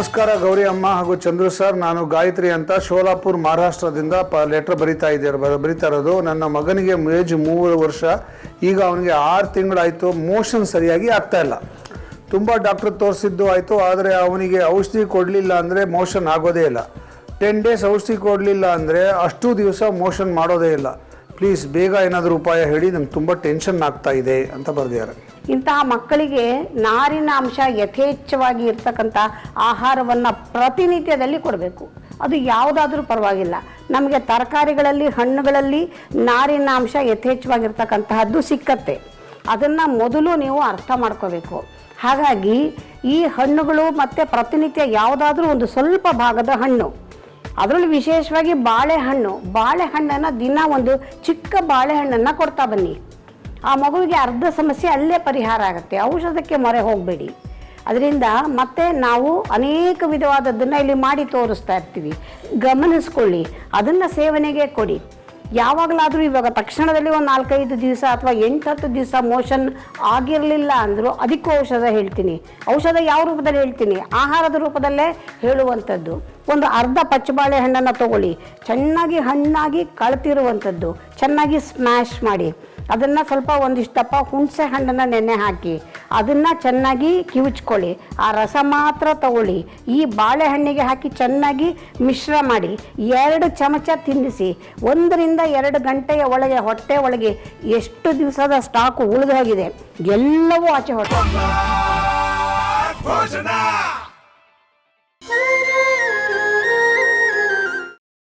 ನಮಸ್ಕಾರ ಗೌರಿ ಅಮ್ಮ ಹಾಗೂ ಚಂದ್ರು ಸರ್. ನಾನು ಗಾಯತ್ರಿ ಅಂತ ಶೋಲಾಪುರ್ ಮಹಾರಾಷ್ಟ್ರದಿಂದ ಪ ಲೆಟ್ರ್ ಬರಿತಾ ಇದ್ದಾರೆ ಬರಿತಾ ಇರೋದು. ನನ್ನ ಮಗನಿಗೆ ಏಜ್ ಮೂರು ವರ್ಷ. ಈಗ ಅವನಿಗೆ ಆರು ತಿಂಗಳಾಯಿತು. ಮೋಷನ್ ಸರಿಯಾಗಿ ಆಗ್ತಾ ಇಲ್ಲ. ತುಂಬ ಡಾಕ್ಟ್ರ್ ತೋರಿಸಿದ್ದು ಆಯಿತು. ಆದರೆ ಅವನಿಗೆ ಔಷಧಿ ಕೊಡಲಿಲ್ಲ ಅಂದರೆ ಮೋಷನ್ ಆಗೋದೇ ಇಲ್ಲ. ಟೆನ್ ಡೇಸ್ ಔಷಧಿ ಕೊಡಲಿಲ್ಲ ಅಂದರೆ ಅಷ್ಟು ದಿವಸ ಮೋಷನ್ ಮಾಡೋದೇ ಇಲ್ಲ. ಪ್ಲೀಸ್ ಬೇಗ ಏನಾದರೂ ಉಪಾಯ ಹೇಳಿ, ನಂಗೆ ತುಂಬ ಟೆನ್ಷನ್ ಆಗ್ತಾ ಇದೆ ಅಂತ ಬರೆದಿದ್ದಾರೆ. ಇಂತಹ ಮಕ್ಕಳಿಗೆ ನಾರಿನ ಅಂಶ ಯಥೇಚ್ಛವಾಗಿ ಇರ್ತಕ್ಕಂಥ ಆಹಾರವನ್ನು ಪ್ರತಿನಿತ್ಯದಲ್ಲಿ ಕೊಡಬೇಕು. ಅದು ಯಾವುದಾದ್ರೂ ಪರವಾಗಿಲ್ಲ. ನಮಗೆ ತರಕಾರಿಗಳಲ್ಲಿ, ಹಣ್ಣುಗಳಲ್ಲಿ ನಾರಿನ ಅಂಶ ಯಥೇಚ್ಛವಾಗಿರ್ತಕ್ಕಂತಹದ್ದು ಸಿಕ್ಕತ್ತೆ. ಅದನ್ನು ಮೊದಲು ನೀವು ಅರ್ಥ ಮಾಡ್ಕೋಬೇಕು. ಹಾಗಾಗಿ ಈ ಹಣ್ಣುಗಳು ಮತ್ತು ಪ್ರತಿನಿತ್ಯ ಯಾವುದಾದ್ರೂ ಒಂದು ಸ್ವಲ್ಪ ಭಾಗದ ಹಣ್ಣು. ಅದರಲ್ಲಿ ವಿಶೇಷವಾಗಿ ಬಾಳೆಹಣ್ಣು. ಬಾಳೆಹಣ್ಣನ್ನು ದಿನ ಒಂದು ಚಿಕ್ಕ ಬಾಳೆಹಣ್ಣನ್ನು ಕೊಡ್ತಾ ಬನ್ನಿ. ಆ ಮಗುವಿಗೆ ಅರ್ಧ ಸಮಸ್ಯೆ ಅಲ್ಲೇ ಪರಿಹಾರ ಆಗುತ್ತೆ. ಔಷಧಕ್ಕೆ ಮೊರೆ ಹೋಗಬೇಡಿ. ಅದರಿಂದ ಮತ್ತೆ ನಾವು ಅನೇಕ ವಿಧವಾದದ್ದನ್ನು ಇಲ್ಲಿ ಮಾಡಿ ತೋರಿಸ್ತಾ ಇರ್ತೀವಿ. ಗಮನಿಸ್ಕೊಳ್ಳಿ. ಅದನ್ನು ಸೇವನೆಗೆ ಕೊಡಿ. ಯಾವಾಗಲಾದರೂ ಇವಾಗ ತಕ್ಷಣದಲ್ಲಿ ಒಂದು ನಾಲ್ಕೈದು ದಿವಸ ಅಥವಾ ಎಂಟು ಹತ್ತು ದಿವಸ ಮೋಷನ್ ಆಗಿರಲಿಲ್ಲ ಅಂದರೂ ಅದಕ್ಕೂ ಔಷಧ ಹೇಳ್ತೀನಿ. ಔಷಧ ಯಾವ ರೂಪದಲ್ಲಿ ಹೇಳ್ತೀನಿ? ಆಹಾರದ ರೂಪದಲ್ಲೇ ಹೇಳುವಂಥದ್ದು. ಒಂದು ಅರ್ಧ ಪಚ್ಚಬಾಳೆ ಹಣ್ಣನ್ನು ತಗೊಳ್ಳಿ. ಚೆನ್ನಾಗಿ ಹಣ್ಣಾಗಿ ಕಳ್ತಿರುವಂಥದ್ದು. ಚೆನ್ನಾಗಿ ಸ್ಮ್ಯಾಶ್ ಮಾಡಿ. ಅದನ್ನು ಸ್ವಲ್ಪ ಒಂದಿಷ್ಟಪ್ಪ ಹುಣಸೆ ಹಣ್ಣನ್ನು ನೆನೆ ಹಾಕಿ. ಅದನ್ನು ಚೆನ್ನಾಗಿ ಕಿವುಚ್ಕೊಳ್ಳಿ. ಆ ರಸ ಮಾತ್ರ ತಗೊಳ್ಳಿ. ಈ ಬಾಳೆಹಣ್ಣಿಗೆ ಹಾಕಿ ಚೆನ್ನಾಗಿ ಮಿಶ್ರ ಮಾಡಿ. ಎರಡು ಚಮಚ ತಿನ್ನಿಸಿ. ಒಂದರಿಂದ ಎರಡು ಗಂಟೆಯ ಒಳಗೆ, ಹೊಟ್ಟೆ ಒಳಗೆ ಎಷ್ಟು ದಿವಸದ ಸ್ಟಾಕು ಉಳಿದು ಹೋಗಿದೆ. ಎಲ್ಲವೂ ಆಚೆ ಹೊಟ್ಟೆ